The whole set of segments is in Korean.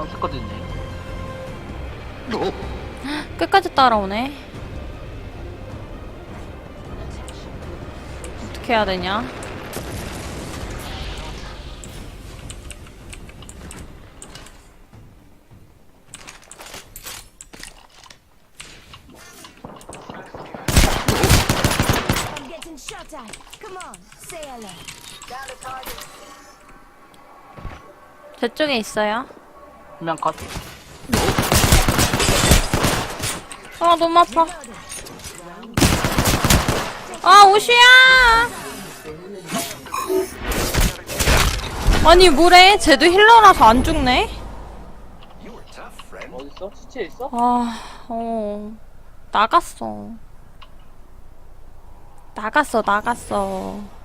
깜짝거리네. 끝까지 따라오네. 어떻게 해야 되냐? I'm getting shot at. Come on, say hello. 저쪽에 있어요. 그냥 컷. 아 너무 아파. 아 오시야. 아니 뭐래? 쟤도 힐러라서 안 죽네. 어딨어? 시체 있어? 아, 어. 나갔어. 나갔어, 나갔어.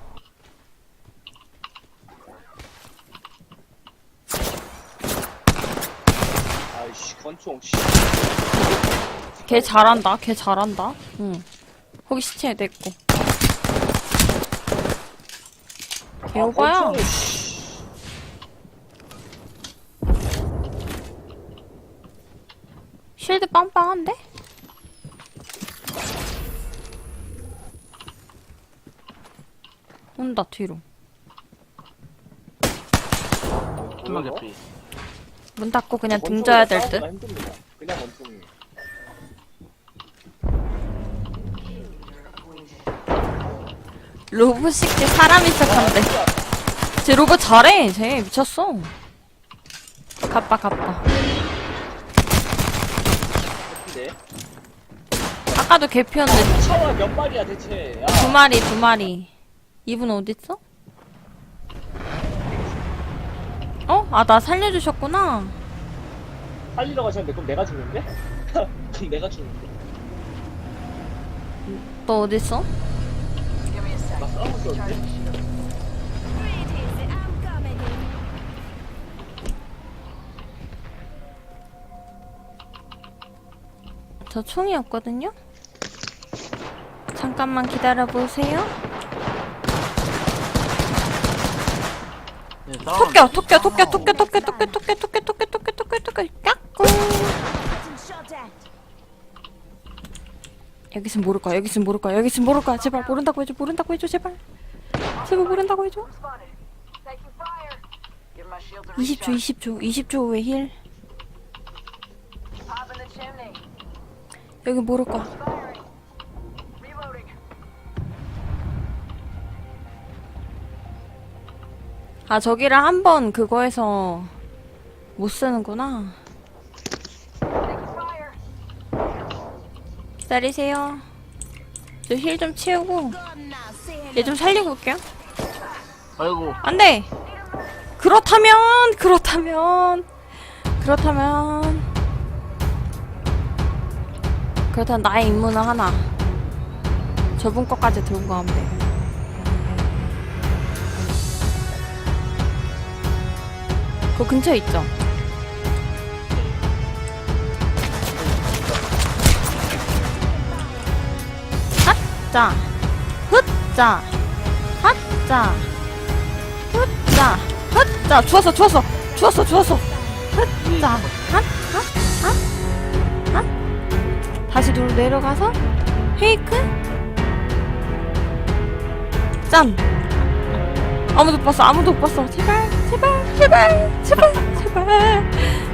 씨 권총 씨 걔 잘한다, 걔 잘한다. 응. 거기 시체 냈고. 걔 오바야. 아, 씨. 쉴드 빵빵한데? 온다, 뒤로. 한명 개피. 문 닫고 그냥 등 권총으로 져야 될 듯. 싸우기가 힘듭니다. 그냥 권총이 로봇 식게 사람이 시작한대. 쟤 로봇 잘해. 쟤 미쳤어. 갑바 갑바. 근데 아까도 개피였는데 차와 몇 마리야 대체 야 두 마리 두 마리. 이분 어디 있어? 어? 아 나 살려주셨구나. 살리러 가셨는데 그럼 내가 죽는데? 그럼 내가 죽는데? 너 어디 있어? 나 싸우고 있었는데? 저 총이 없거든요. 잠깐만 기다려 보세요. 네, 싸움. 토끼 토끼 토끼 토끼 토끼 토끼 토끼 토끼 토끼 토끼 토끼 토끼 까꿍. 여기선 모를 거야. 여기선 모를 거야. 여기선 모를 거야. 제발 모른다고 해줘. 모른다고 해줘. 제발. 제발 모른다고 해줘. 20초, 20초, 20초 후에 힐. 여기 모를 거야. 아 저기를 한 번 그거에서 못 쓰는구나. 기다리세요. 저 힐 좀 치우고. 얘 좀 살리고 올게요. 아이고. 안 돼! 그렇다면, 그렇다면, 그렇다면, 그렇다면 나의 임무는 하나. 저분 것까지 들고 가면 돼. 그 근처에 있죠? 핫자, 훗자, 핫자. 헛자. 헛자. 주웠어 주웠어. 주웠어 주웠어. 헛자. 핫핫핫핫. 다시 뒤로 내려가서 페이크. 짠. 아무도 못 봤어. 아무도 못 봤어. 제발 제발 제발 제발 제발.